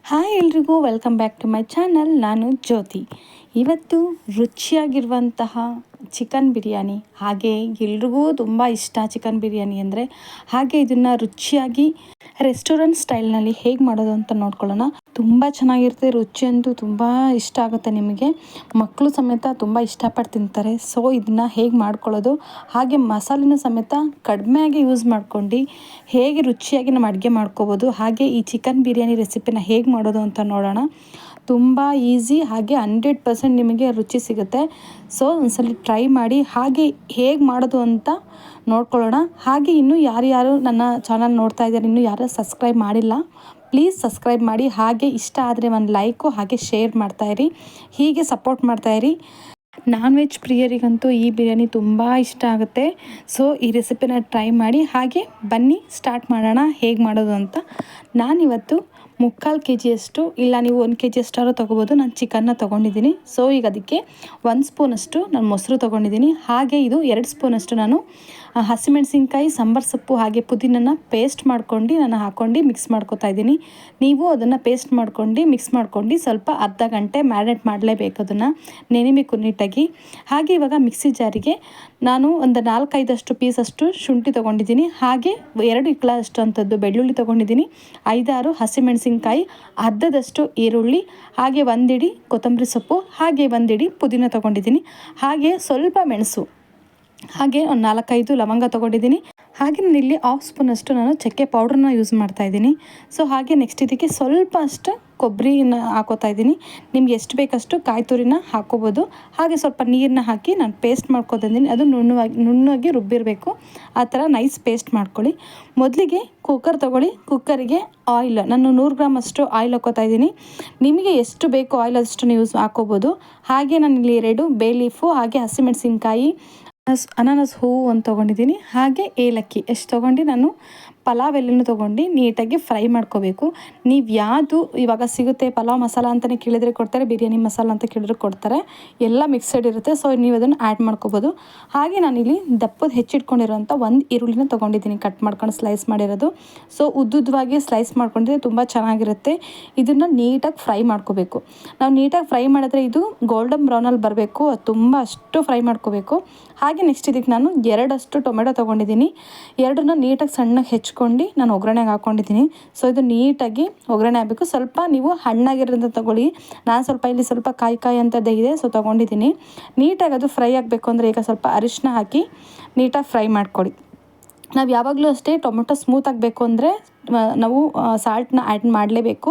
Hi ಎಲ್ರಿಗೂ welcome back to my channel ನಾನು ಜ್ಯೋತಿ. ಇವತ್ತು ರುಚಿಯಾಗಿರುವಂತಹ ಚಿಕನ್ ಬಿರಿಯಾನಿ, ಹಾಗೆ ಎಲ್ರಿಗೂ ತುಂಬ ಇಷ್ಟ ಚಿಕನ್ ಬಿರಿಯಾನಿ ಅಂದರೆ, ಹಾಗೆ ಇದನ್ನು ರುಚಿಯಾಗಿ ರೆಸ್ಟೋರೆಂಟ್ ಸ್ಟೈಲ್ನಲ್ಲಿ ಹೇಗೆ ಮಾಡೋದು ಅಂತ ನೋಡ್ಕೊಳ್ಳೋಣ. ತುಂಬ ಚೆನ್ನಾಗಿರುತ್ತೆ, ರುಚಿ ಅಂತೂ ತುಂಬ ಇಷ್ಟ ಆಗುತ್ತೆ ನಿಮಗೆ. ಮಕ್ಕಳು ಸಮೇತ ತುಂಬ ಇಷ್ಟಪಟ್ಟು ತಿಂತಾರೆ ಸೊ, ಇದನ್ನು ಹೇಗೆ ಮಾಡ್ಕೊಳ್ಳೋದು? ಹಾಗೆ ಮಸಾಲೆನೂ ಸಮೇತ ಕಡಿಮೆಯಾಗಿ ಯೂಸ್ ಮಾಡ್ಕೊಂಡು ಹೇಗೆ ರುಚಿಯಾಗಿ ನಮ್ಮ ಅಡುಗೆ ಮಾಡ್ಕೋಬೋದು? ಹಾಗೆ ಈ ಚಿಕನ್ ಬಿರಿಯಾನಿ ರೆಸಿಪಿನ ಹೇಗೆ ಮಾಡೋದು ಅಂತ ನೋಡೋಣ. ತುಂಬ ಈಸಿ ಹಾಗೆ ಹಂಡ್ರೆಡ್ ಪರ್ಸೆಂಟ್ ನಿಮಗೆ ರುಚಿ ಸಿಗುತ್ತೆ. ಸೊ ಒಂದ್ಸಲ ಟ್ರೈ ಮಾಡಿ ಹಾಗೆ ಹೇಗೆ ಮಾಡೋದು ಅಂತ ನೋಡ್ಕೊಳ್ಳೋಣ. ಹಾಗೆ ಇನ್ನೂ ಯಾರ್ಯಾರು ನನ್ನ ಚಾನಲ್ ನೋಡ್ತಾ ಇದ್ದಾರೆ, ಇನ್ನೂ ಯಾರು ಸಬ್ಸ್ಕ್ರೈಬ್ ಮಾಡಿಲ್ಲ ಪ್ಲೀಸ್ ಸಬ್ಸ್ಕ್ರೈಬ್ ಮಾಡಿ. ಹಾಗೆ ಇಷ್ಟ ಆದರೆ ಒಂದು ಲೈಕು ಹಾಗೆ ಶೇರ್ ಮಾಡ್ತಾಯಿರಿ ಹೀಗೆ ಸಪೋರ್ಟ್ ಮಾಡ್ತಾಯಿರಿ ನಾನ್ ವೆಜ್ ಪ್ರಿಯರಿಗಂತೂ ಈ ಬಿರಿಯಾನಿ ತುಂಬ ಇಷ್ಟ ಆಗುತ್ತೆ. ಸೊ ಈ ರೆಸಿಪಿನ ಟ್ರೈ ಮಾಡಿ. ಹಾಗೆ ಬನ್ನಿ ಸ್ಟಾರ್ಟ್ ಮಾಡೋಣ. ಹೇಗೆ ಮಾಡೋದು ಅಂತ ನಾನಿವತ್ತು ಮುಕ್ಕಾಲು ಕೆ ಜಿಯಷ್ಟು ಇಲ್ಲ ನೀವು ಒಂದು ಕೆ ಜಿ ಅಷ್ಟಾದ್ರೂ ತೊಗೋಬೋದು. ನಾನು ಚಿಕನ್ನ ತೊಗೊಂಡಿದ್ದೀನಿ. ಸೊ ಈಗ ಅದಕ್ಕೆ ಒಂದು ಸ್ಪೂನಷ್ಟು ನಾನು ಮೊಸರು ತೊಗೊಂಡಿದ್ದೀನಿ. ಹಾಗೆ ಇದು ಎರಡು ಸ್ಪೂನಷ್ಟು ನಾನು ಹಸಿಮೆಣಸಿನ್ಕಾಯಿ, ಸಾಂಬಾರು ಸೊಪ್ಪು ಹಾಗೆ ಪುದೀನನ ಪೇಸ್ಟ್ ಮಾಡ್ಕೊಂಡು ನಾನು ಹಾಕ್ಕೊಂಡು ಮಿಕ್ಸ್ ಮಾಡ್ಕೊತಾ ಇದ್ದೀನಿ. ನೀವು ಅದನ್ನು ಪೇಸ್ಟ್ ಮಾಡ್ಕೊಂಡು ಮಿಕ್ಸ್ ಮಾಡ್ಕೊಂಡು ಸ್ವಲ್ಪ ಅರ್ಧ ಗಂಟೆ ಮ್ಯಾರಿನೇಟ್ ಮಾಡಲೇಬೇಕು ಅದನ್ನು ನೆನಿಬೇಕು ನೀಟಾಗಿ ಹಾಗೆ ಇವಾಗ ಮಿಕ್ಸಿ ಜಾರಿಗೆ ನಾನು ಒಂದು ನಾಲ್ಕೈದಷ್ಟು ಪೀಸಷ್ಟು ಶುಂಠಿ ತೊಗೊಂಡಿದ್ದೀನಿ. ಹಾಗೆ ಎರಡು ಇಕ್ಲ ಅಷ್ಟು ಅಂಥದ್ದು ಬೆಳ್ಳುಳ್ಳಿ ತೊಗೊಂಡಿದ್ದೀನಿ. ಐದಾರು ಹಸಿಮೆಣಸಿನ್ಕಾಯಿ, ಅರ್ಧದಷ್ಟು ಈರುಳ್ಳಿ, ಹಾಗೆ ಒಂದಿಡಿ ಕೊತ್ತಂಬರಿ ಸೊಪ್ಪು, ಹಾಗೆ ಒಂದಿಡಿ ಪುದೀನ ತೊಗೊಂಡಿದ್ದೀನಿ. ಹಾಗೆ ಸ್ವಲ್ಪ ಮೆಣಸು. ಹಾಗೆ ಒಂದು ನಾಲ್ಕೈದು ಲವಂಗ ತೊಗೊಂಡಿದ್ದೀನಿ. ಹಾಗೆ ನಾನು ಇಲ್ಲಿ ಹಾಫ್ ಸ್ಪೂನಷ್ಟು ನಾನು ಚಕ್ಕೆ ಪೌಡ್ರನ್ನ ಯೂಸ್ ಮಾಡ್ತಾ ಇದ್ದೀನಿ. ಸೊ ಹಾಗೆ ನೆಕ್ಸ್ಟ್ ಇದಕ್ಕೆ ಸ್ವಲ್ಪ ಅಷ್ಟು ಕೊಬ್ಬರಿನ ಹಾಕೋತಾ ಇದ್ದೀನಿ. ನಿಮ್ಗೆ ಎಷ್ಟು ಬೇಕಷ್ಟು ಕಾಯಿ ತುರಿನ ಹಾಕೋಬೋದು. ಹಾಗೆ ಸ್ವಲ್ಪ ನೀರನ್ನ ಹಾಕಿ ನಾನು ಪೇಸ್ಟ್ ಮಾಡ್ಕೊತಿದ್ದೀನಿ ಅದು ನುಣ್ಣವಾಗಿ, ನುಣ್ಣಗೆ ರುಬ್ಬಿರಬೇಕು. ಆ ಥರ ನೈಸ್ ಪೇಸ್ಟ್ ಮಾಡ್ಕೊಳ್ಳಿ. ಮೊದಲಿಗೆ ಕುಕ್ಕರ್ ತೊಗೊಳ್ಳಿ. ಕುಕ್ಕರಿಗೆ ಆಯಿಲ್ ನಾನು ನೂರು ಗ್ರಾಮ್ ಅಷ್ಟು ಆಯಿಲ್ ಹಾಕೋತಾ ಇದ್ದೀನಿ. ನಿಮಗೆ ಎಷ್ಟು ಬೇಕು ಆಯಿಲ್ ಅಷ್ಟು ಯೂಸ್ ಹಾಕೋಬೋದು. ಹಾಗೆ ನಾನು ಇಲ್ಲಿ ಎರಡು ಬೇ ಲೀಫು ಹಾಗೆ ಹಸಿಮೆಣಸಿನ್ಕಾಯಿ ಅನಾನಸ್ ಹೂವು ಒಂದು ತೊಗೊಂಡಿದ್ದೀನಿ. ಹಾಗೆ ಏಲಕ್ಕಿ. ಎಷ್ಟು ತೊಗೊಂಡು ನಾನು? ಪಲಾವ್ ಎಲ್ಲನೂ ತೊಗೊಂಡು ನೀಟಾಗಿ ಫ್ರೈ ಮಾಡ್ಕೋಬೇಕು. ನೀವು ಯಾವುದು ಇವಾಗ ಸಿಗುತ್ತೆ ಪಲಾವ್ ಮಸಾಲ ಅಂತಲೇ ಕೇಳಿದರೆ ಕೊಡ್ತಾರೆ, ಬಿರಿಯಾನಿ ಮಸಾಲ ಅಂತ ಕೇಳಿದ್ರೆ ಕೊಡ್ತಾರೆ. ಎಲ್ಲ ಮಿಕ್ಸಡ್ ಇರುತ್ತೆ, ಸೊ ನೀವು ಅದನ್ನು ಆ್ಯಡ್ ಮಾಡ್ಕೋಬೋದು. ಹಾಗೆ ನಾನಿಲ್ಲಿ ದಪ್ಪದ ಹೆಚ್ಚಿಟ್ಕೊಂಡಿರೋಂಥ ಒಂದು ಈರುಳ್ಳಿನ ತೊಗೊಂಡಿದ್ದೀನಿ, ಕಟ್ ಮಾಡ್ಕೊಂಡು ಸ್ಲೈಸ್ ಮಾಡಿರೋದು. ಸೊ ಉದ್ದುದ್ದವಾಗಿ ಸ್ಲೈಸ್ ಮಾಡ್ಕೊಂಡಿದ್ರೆ ತುಂಬ ಚೆನ್ನಾಗಿರುತ್ತೆ. ಇದನ್ನು ನೀಟಾಗಿ ಫ್ರೈ ಮಾಡ್ಕೋಬೇಕು. ನಾವು ನೀಟಾಗಿ ಫ್ರೈ ಮಾಡಿದ್ರೆ ಇದು ಗೋಲ್ಡನ್ ಬ್ರೌನಲ್ಲಿ ಬರಬೇಕು, ಅದು ತುಂಬ ಅಷ್ಟು ಫ್ರೈ ಮಾಡ್ಕೋಬೇಕು. ಹಾಗೆ ನೆಕ್ಸ್ಟ್ ಇದಕ್ಕೆ ನಾನು ಎರಡಷ್ಟು ಟೊಮೆಟೊ ತೊಗೊಂಡಿದ್ದೀನಿ. ಎರಡನ್ನ ನೀಟಾಗಿ ಸಣ್ಣಗೆ ಹೆಚ್ಕೊಂಡು ನಾನು ಒಗ್ಗರಣೆಗೆ ಹಾಕ್ಕೊಂಡಿದ್ದೀನಿ ಸೊ ಇದು ನೀಟಾಗಿ ಒಗ್ಗರಣೆ ಆಗಬೇಕು. ಸ್ವಲ್ಪ ನೀವು ಹಣ್ಣಾಗಿರೋದ್ರಿಂದ ತೊಗೊಳ್ಳಿ. ನಾನು ಸ್ವಲ್ಪ ಇಲ್ಲಿ ಸ್ವಲ್ಪ ಕಾಯಿ ಕಾಯಿ ಅಂಥದ್ದೇ ಇದೆ ಸೊ ತೊಗೊಂಡಿದ್ದೀನಿ. ನೀಟಾಗಿ ಅದು ಫ್ರೈ ಆಗಬೇಕು ಅಂದರೆ ಈಗ ಸ್ವಲ್ಪ ಅರಿಶಿನ ಹಾಕಿ ನೀಟಾಗಿ ಫ್ರೈ ಮಾಡ್ಕೊಳ್ಳಿ. ನಾವು ಯಾವಾಗಲೂ ಅಷ್ಟೇ ಟೊಮೊಟೊ ಸ್ಮೂತ್ ಆಗಬೇಕು ಅಂದರೆ ನಾವು ಸಾಲ್ಟನ್ನ ಆ್ಯಡ್ ಮಾಡಲೇಬೇಕು.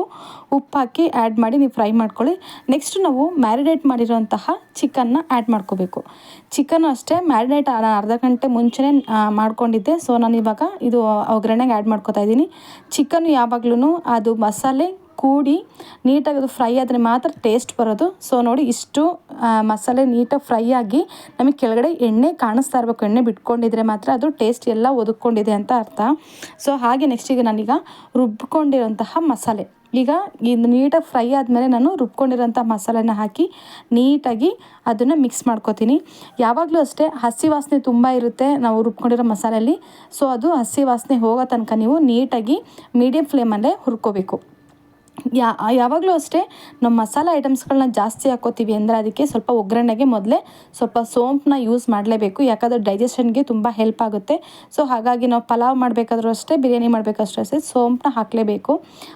ಉಪ್ಪು ಹಾಕಿ ಆ್ಯಡ್ ಮಾಡಿ ನೀವು ಫ್ರೈ ಮಾಡ್ಕೊಳ್ಳಿ. ನೆಕ್ಸ್ಟ್ ನಾವು ಮ್ಯಾರಿನೇಟ್ ಮಾಡಿರೋಂತಹ ಚಿಕನ್ನ ಆ್ಯಡ್ ಮಾಡ್ಕೋಬೇಕು. ಚಿಕನ್ನು ಅಷ್ಟೇ ಮ್ಯಾರಿನೇಟ್ ಅರ್ಧ ಗಂಟೆ ಮುಂಚೆನೇ ಮಾಡ್ಕೊಂಡಿದ್ದೆ. ಸೊ ನಾನು ಇವಾಗ ಇದು ಒಗ್ಗರಣೆಗೆ ಆ್ಯಡ್ ಮಾಡ್ಕೋತಾ ಇದ್ದೀನಿ. ಚಿಕನ್ ಯಾವಾಗ್ಲೂ ಅದು ಮಸಾಲೆ ಕೂಡಿ ನೀಟಾಗಿ ಅದು ಫ್ರೈ ಆದರೆ ಮಾತ್ರ ಟೇಸ್ಟ್ ಬರೋದು. ಸೊ ನೋಡಿ ಇಷ್ಟು ಮಸಾಲೆ ನೀಟಾಗಿ ಫ್ರೈ ಆಗಿ ನಮಗೆ ಕೆಳಗಡೆ ಎಣ್ಣೆ ಕಾಣಿಸ್ತಾ ಇರಬೇಕು. ಎಣ್ಣೆ ಬಿಟ್ಕೊಂಡಿದ್ರೆ ಮಾತ್ರ ಅದು ಟೇಸ್ಟ್ ಎಲ್ಲ ಒದಕ್ಕೊಂಡಿದೆ ಅಂತ ಅರ್ಥ. ಸೊ ಹಾಗೆ ನೆಕ್ಸ್ಟಿಗೆ ನಾನೀಗ ರುಬ್ಕೊಂಡಿರೋಂತಹ ಮಸಾಲೆ. ಈಗ ಇದು ನೀಟಾಗಿ ಫ್ರೈ ಆದಮೇಲೆ ನಾನು ರುಬ್ಕೊಂಡಿರೋಂಥ ಮಸಾಲೆನ ಹಾಕಿ ನೀಟಾಗಿ ಅದನ್ನು ಮಿಕ್ಸ್ ಮಾಡ್ಕೋತೀನಿ. ಯಾವಾಗಲೂ ಅಷ್ಟೇ ಹಸಿ ವಾಸನೆ ತುಂಬ ಇರುತ್ತೆ ನಾವು ರುಬ್ಕೊಂಡಿರೋ ಮಸಾಲೆಯಲ್ಲಿ ಸೊ ಅದು ಹಸಿ ವಾಸನೆ ಹೋಗೋ ತನಕ ನೀವು ನೀಟಾಗಿ ಮೀಡಿಯಮ್ ಫ್ಲೇಮಲ್ಲೇ ಹುರ್ಕೋಬೇಕು. ಯಾ, ಯಾವಾಗಲೂ ಅಷ್ಟೇ ನಮ್ಮ ಮಸಾಲೆ ಐಟಮ್ಸ್ಗಳನ್ನ ಜಾಸ್ತಿ ಹಾಕೋತೀವಿ ಅಂದರೆ ಅದಕ್ಕೆ ಸ್ವಲ್ಪ ಒಗ್ಗರಣೆಗೆ ಮೊದಲೇ ಸ್ವಲ್ಪ ಸೋಂಪನ್ನ ಯೂಸ್ ಮಾಡಲೇಬೇಕು. ಯಾಕಂದರೆ ಡೈಜೆಷನ್ಗೆ ತುಂಬ ಹೆಲ್ಪ್ ಆಗುತ್ತೆ. ಸೊ ಹಾಗಾಗಿ ನಾವು ಪಲಾವ್ ಮಾಡಬೇಕಾದ್ರೂ ಅಷ್ಟೇ, ಬಿರಿಯಾನಿ ಮಾಡಬೇಕಷ್ಟು ಅಷ್ಟೇ ಸೋಂಪನ್ನ ಹಾಕಲೇಬೇಕು.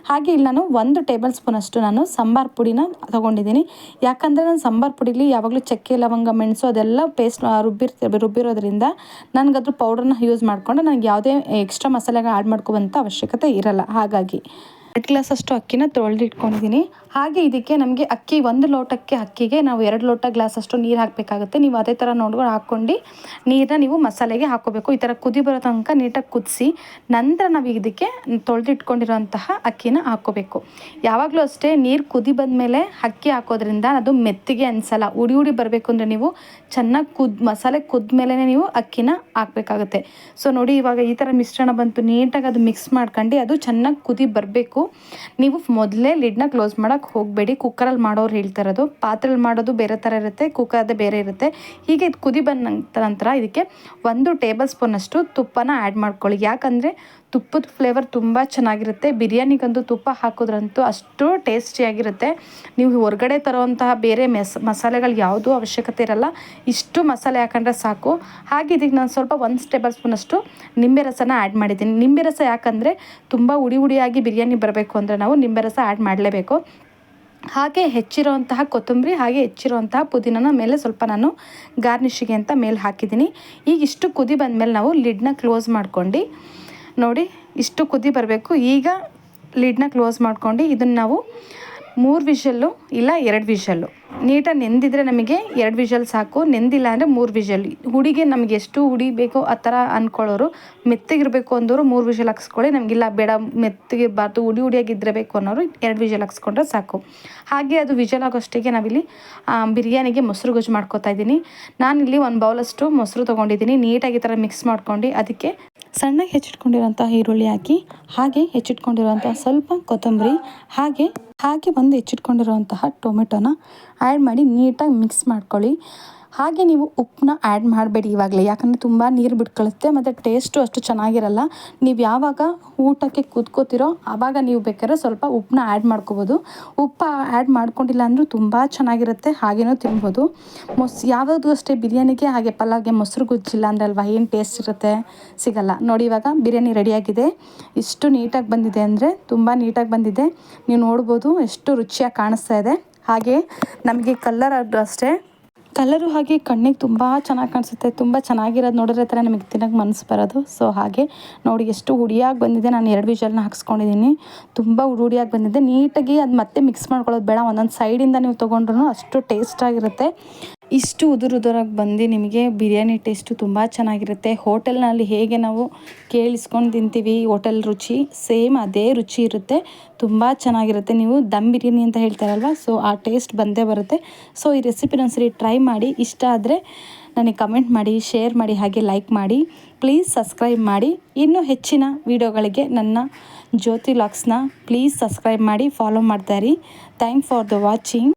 ಹಾಗೆ ಇಲ್ಲಿ, ನಾನು ಒಂದು ಟೇಬಲ್ ಸ್ಪೂನಷ್ಟು ನಾನು ಸಾಂಬಾರು ಪುಡಿನ ತೊಗೊಂಡಿದ್ದೀನಿ. ಯಾಕಂದರೆ ನಾನು ಸಾಂಬಾರು ಪುಡಿಲಿ ಯಾವಾಗಲೂ ಚಕ್ಕೆ, ಲವಂಗ, ಮೆಣಸು ಅದೆಲ್ಲ ಪೇಸ್ಟ್ ರುಬ್ಬಿರ್ತೀವಿ ರುಬ್ಬಿರೋದ್ರಿಂದ ನನಗದ್ರ ಪೌಡರ್ನ ಯೂಸ್ ಮಾಡಿಕೊಂಡು ನನಗೆ ಯಾವುದೇ ಎಕ್ಸ್ಟ್ರಾ ಮಸಾಲೆಗಳು ಆ್ಯಡ್ ಮಾಡ್ಕೊಬಂಥ ಅವಶ್ಯಕತೆ ಇರಲ್ಲ. ಹಾಗಾಗಿ ಎರಡು ಗ್ಲಾಸ್ ಅಷ್ಟು ಅಕ್ಕಿನ ತೊಳೆದಿಟ್ಕೊಂಡಿದ್ದೀನಿ. ಹಾಗೆ ಇದಕ್ಕೆ ನಮಗೆ ಅಕ್ಕಿ ಒಂದು ಲೋಟಕ್ಕೆ ಅಕ್ಕಿಗೆ ನಾವು ಎರಡು ಲೋಟ ಗ್ಲಾಸ್ ಅಷ್ಟು ನೀರು ಹಾಕಬೇಕಾಗುತ್ತೆ. ನೀವು ಅದೇ ಥರ ನೋಡ್ಕೊಂಡು ಹಾಕ್ಕೊಂಡು ನೀರನ್ನ ನೀವು ಮಸಾಲೆಗೆ ಹಾಕೋಬೇಕು ಈ ಥರ ಕುದಿ ಬರೋ ತನಕ ನೀಟಾಗಿ ಕುದಿಸಿ ನಂತರ ನಾವು ಇದಕ್ಕೆ ತೊಳೆದಿಟ್ಕೊಂಡಿರೋಂತಹ ಅಕ್ಕಿನ ಹಾಕ್ಕೋಬೇಕು. ಯಾವಾಗಲೂ ಅಷ್ಟೇ ನೀರು ಕುದಿ ಬಂದಮೇಲೆ ಅಕ್ಕಿ ಹಾಕೋದ್ರಿಂದ ಅದು ಮೆತ್ತಿಗೆ ಅನಿಸಲ್ಲ. ಉಡಿ ಉಡಿ ಬರಬೇಕು ಅಂದರೆ ನೀವು ಚೆನ್ನಾಗಿ ಕುದ್, ಮಸಾಲೆ ಕುದ್ಮೇಲೆ ನೀವು ಅಕ್ಕಿನ ಹಾಕಬೇಕಾಗುತ್ತೆ. ಸೊ ನೋಡಿ ಇವಾಗ ಈ ಥರ ಮಿಶ್ರಣ ಬಂತು. ನೀಟಾಗಿ ಅದು ಮಿಕ್ಸ್ ಮಾಡ್ಕೊಂಡು ಅದು ಚೆನ್ನಾಗಿ ಕುದಿ ಬರಬೇಕು. ನೀವು ಮೊದಲೇ ಲಿಡ್ನ ಕ್ಲೋಸ್ ಮಾಡೋಕ್ಕೆ ಹೋಗಬೇಡಿ. ಕುಕ್ಕರಲ್ಲಿ ಮಾಡೋರು ಹೇಳ್ತಿರೋದು ಪಾತ್ರೆಲಿ ಮಾಡೋದು ಬೇರೆ ಥರ ಇರುತ್ತೆ ಕುಕ್ಕರ್ದೇ ಬೇರೆ ಇರುತ್ತೆ. ಹೀಗೆ ಇದು ಕುದಿ ಬಂದ ನಂತರ ಇದಕ್ಕೆ ಒಂದು ಟೇಬಲ್ ಸ್ಪೂನಷ್ಟು ತುಪ್ಪನ ಆ್ಯಡ್ ಮಾಡ್ಕೊಳ್ಳಿ. ಯಾಕಂದರೆ ತುಪ್ಪದ ಫ್ಲೇವರ್ ತುಂಬ ಚೆನ್ನಾಗಿರುತ್ತೆ. ಬಿರಿಯಾನಿಗಂತೂ ತುಪ್ಪ ಹಾಕೋದ್ರಂತೂ ಅಷ್ಟು ಟೇಸ್ಟಿಯಾಗಿರುತ್ತೆ. ನೀವು ಹೊರಗಡೆ ತರುವಂತಹ ಬೇರೆ ಮೆಸ್, ಮಸಾಲೆಗಳು ಯಾವುದೂ ಅವಶ್ಯಕತೆ ಇರಲ್ಲ. ಇಷ್ಟು ಮಸಾಲೆ ಹಾಕೊಂಡ್ರೆ ಸಾಕು. ಹಾಗೆ ಇದಕ್ಕೆ ನಾನು ಸ್ವಲ್ಪ ಒಂದು ಟೇಬಲ್ ಸ್ಪೂನಷ್ಟು ನಿಂಬೆ ರಸನ ಆ್ಯಡ್ ಮಾಡಿದ್ದೀನಿ. ನಿಂಬೆ ರಸ ಯಾಕಂದರೆ ತುಂಬ ಉಡಿ ಉಡಿಯಾಗಿ ಬಿರಿಯಾನಿ ಬರಬೇಕು ಅಂದರೆ ನಾವು ನಿಂಬೆ ರಸ ಆ್ಯಡ್ ಮಾಡಲೇಬೇಕು. ಹಾಗೆ ಹೆಚ್ಚಿರುವಂತಹ ಕೊತ್ತಂಬರಿ, ಹಾಗೆ ಹೆಚ್ಚಿರುವಂತಹ ಪುದೀನನ ಮೇಲೆ ಸ್ವಲ್ಪ ನಾನು ಗಾರ್ನಿಶಿಗೆ ಅಂತ ಮೇಲೆ ಹಾಕಿದ್ದೀನಿ. ಈಗ ಇಷ್ಟು ಕುದಿ ಬಂದಮೇಲೆ ನಾವು ಲಿಡ್ನ ಕ್ಲೋಸ್ ಮಾಡ್ಕೊಂಡು, ನೋಡಿ ಇಷ್ಟು ಕುದಿ ಬರಬೇಕು. ಈಗ ಲಿಡ್ನ ಕ್ಲೋಸ್ ಮಾಡ್ಕೊಂಡು ಇದನ್ನು ನಾವು ಮೂರು ವಿಷಲ್ಲು ಇಲ್ಲ ಎರಡು ವಿಷಲ್ಲು ನೀಟಾಗಿ ನೆಂದಿದ್ರೆ ನಮಗೆ ಎರಡು ವಿಷಲ್ ಸಾಕು, ನೆಂದಿಲ್ಲ ಅಂದರೆ ಮೂರು ವಿಷಲ್ ಹುಡಿಗೆ ನಮಗೆ ಎಷ್ಟು ಹುಡಿ ಬೇಕೋ ಆ ಥರ ಅಂದ್ಕೊಳ್ಳೋರು ಮೆತ್ತಗಿರಬೇಕು ಅಂದವರು ಮೂರು ವಿಷಲ್ ಹಾಕ್ಸ್ಕೊಳ್ಳಿ ನಮಗಿಲ್ಲ ಬೇಡ ಮೆತ್ತಗಿರಬಾರ್ದು ಹುಡಿ ಹುಡಿಯಾಗಿದ್ದರೆ ಬೇಕು ಅನ್ನೋರು ಎರಡು ವಿಷಲ್ ಹಾಕ್ಸ್ಕೊಂಡ್ರೆ ಸಾಕು. ಹಾಗೆ ಅದು ವಿಷಲ್ ಆಗೋಷ್ಟಿಗೆ ನಾವಿಲ್ಲಿ ಬಿರಿಯಾನಿಗೆ ಮೊಸರು ಗೊಜ್ಜು ಮಾಡ್ಕೊತಾ ಇದ್ದೀನಿ. ನಾನಿಲ್ಲಿ ಒಂದು ಬೌಲಷ್ಟು ಮೊಸರು ತೊಗೊಂಡಿದ್ದೀನಿ, ನೀಟಾಗಿ ಈ ಥರ ಮಿಕ್ಸ್ ಮಾಡ್ಕೊಂಡು ಅದಕ್ಕೆ ಸಣ್ಣಗೆ ಹೆಚ್ಚಿಟ್ಕೊಂಡಿರೋಂಥ ಈರುಳ್ಳಿ ಹಾಕಿ, ಹಾಗೆ ಹೆಚ್ಚಿಟ್ಕೊಂಡಿರುವಂಥ ಸ್ವಲ್ಪ ಕೊತ್ತಂಬರಿ, ಹಾಗೆ ಹಾಗೆ ಒಂದು ಹೆಚ್ಚಿಟ್ಕೊಂಡಿರುವಂತಹ ಟೊಮೆಟೊನ ಆ್ಯಡ್ ಮಾಡಿ ನೀಟಾಗಿ ಮಿಕ್ಸ್ ಮಾಡ್ಕೊಳ್ಳಿ. ಹಾಗೆ ನೀವು ಉಪ್ಪನ್ನ ಆ್ಯಡ್ ಮಾಡಬೇಡಿ ಇವಾಗಲೇ. ಯಾಕಂದರೆ ತುಂಬ ನೀರು ಬಿಟ್ಕೊಳ್ಳುತ್ತೆ ಮತ್ತು ಟೇಸ್ಟು ಅಷ್ಟು ಚೆನ್ನಾಗಿರಲ್ಲ. ನೀವು ಯಾವಾಗ ಊಟಕ್ಕೆ ಕೂತ್ಕೋತಿರೋ ಆವಾಗ ನೀವು ಬೇಕಾದ್ರೆ ಸ್ವಲ್ಪ ಉಪ್ಪನ್ನ ಆ್ಯಡ್ ಮಾಡ್ಕೋಬೋದು. ಉಪ್ಪು ಆ್ಯಡ್ ಮಾಡ್ಕೊಂಡಿಲ್ಲ ಅಂದರೂ ತುಂಬ ಚೆನ್ನಾಗಿರುತ್ತೆ, ಹಾಗೇನೂ ತಿನ್ಬೋದು. ಮೊಸ್ ಯಾವುದು ಅಷ್ಟೇ ಬಿರಿಯಾನಿಗೆ, ಹಾಗೆ ಪಲಾವ್ಗೆ ಮೊಸರು ಗುಜ್ಜಿಲ್ಲ ಅಂದ್ರೆ ಅಲ್ವಾ, ಏನು ಟೇಸ್ಟ್ ಇರುತ್ತೆ? ಸಿಗಲ್ಲ. ನೋಡಿ ಇವಾಗ ಬಿರಿಯಾನಿ ರೆಡಿಯಾಗಿದೆ ಇಷ್ಟು ನೀಟಾಗಿ ಬಂದಿದೆ ಅಂದರೆ ತುಂಬ ನೀಟಾಗಿ ಬಂದಿದೆ. ನೀವು ನೋಡ್ಬೋದು ಎಷ್ಟು ರುಚಿಯಾಗಿ ಕಾಣಿಸ್ತಾ ಇದೆ. ಹಾಗೆ ನಮಗೆ ಕಲ್ಲರ್ ಅಷ್ಟೇ. ಕಲರು ಹಾಗೆ ಕಣ್ಣಿಗೆ ತುಂಬ ಚೆನ್ನಾಗಿ ಕಾಣಿಸುತ್ತೆ. ತುಂಬ ಚೆನ್ನಾಗಿರೋದು ನೋಡಿದ್ರೆ ಥರ ನಮಗೆ ತಿನ್ನೋಕೆ ಮನಸ್ಸು ಬರೋದು. ಸೊ ಹಾಗೆ ನೋಡಿ ಎಷ್ಟು ಹುಡಿಯಾಗಿ ಬಂದಿದೆ. ನಾನು ಎರಡು ವಿಷಲ್ನ ಹಾಕ್ಸ್ಕೊಂಡಿದ್ದೀನಿ ತುಂಬ ಹುಡುಡಿಯಾಗಿ ಬಂದಿದೆ. ನೀಟಾಗಿ ಅದು ಮತ್ತೆ ಮಿಕ್ಸ್ ಮಾಡ್ಕೊಳ್ಳೋದು ಬೇಡ. ಒಂದೊಂದು ಸೈಡಿಂದ ನೀವು ತೊಗೊಂಡ್ರು ಅಷ್ಟು ಟೇಸ್ಟಾಗಿರುತ್ತೆ ಇಷ್ಟು ಉದುರು ಉದುರಾಗಿ ಬಂದು ನಿಮಗೆ ಬಿರಿಯಾನಿ ಟೇಸ್ಟು ತುಂಬ ಚೆನ್ನಾಗಿರುತ್ತೆ. ಹೋಟೆಲ್ನಲ್ಲಿ ಹೇಗೆ ನಾವು ಕೇಳಿಸ್ಕೊಂಡು ತಿಂತೀವಿ, ಹೋಟೆಲ್ ರುಚಿ ಸೇಮ್ ಅದೇ ರುಚಿ ಇರುತ್ತೆ. ತುಂಬ ಚೆನ್ನಾಗಿರುತ್ತೆ. ನೀವು ದಮ್ ಬಿರಿಯಾನಿ ಅಂತ ಹೇಳ್ತಾರಲ್ವ? ಸೊ, ಆ ಟೇಸ್ಟ್ ಬಂದೇ ಬರುತ್ತೆ. ಸೊ, ಈ ರೆಸಿಪಿನ ಒಂದ್ಸರಿ ಟ್ರೈ ಮಾಡಿ. ಇಷ್ಟ ಆದರೆ ನನಗೆ ಕಮೆಂಟ್ ಮಾಡಿ, ಶೇರ್ ಮಾಡಿ, ಹಾಗೆ ಲೈಕ್ ಮಾಡಿ. ಪ್ಲೀಸ್ ಸಬ್ಸ್ಕ್ರೈಬ್ ಮಾಡಿ. ಇನ್ನೂ ಹೆಚ್ಚಿನ ವೀಡಿಯೋಗಳಿಗೆ ನನ್ನ ಜ್ಯೋತಿ ಲಾಕ್ಸ್ನ ಪ್ಲೀಸ್ ಸಬ್ಸ್ಕ್ರೈಬ್ ಮಾಡಿ, ಫಾಲೋ ಮಾಡ್ತಾಯಿರಿ ಥ್ಯಾಂಕ್ ಫಾರ್ ದ ವಾಚಿಂಗ್.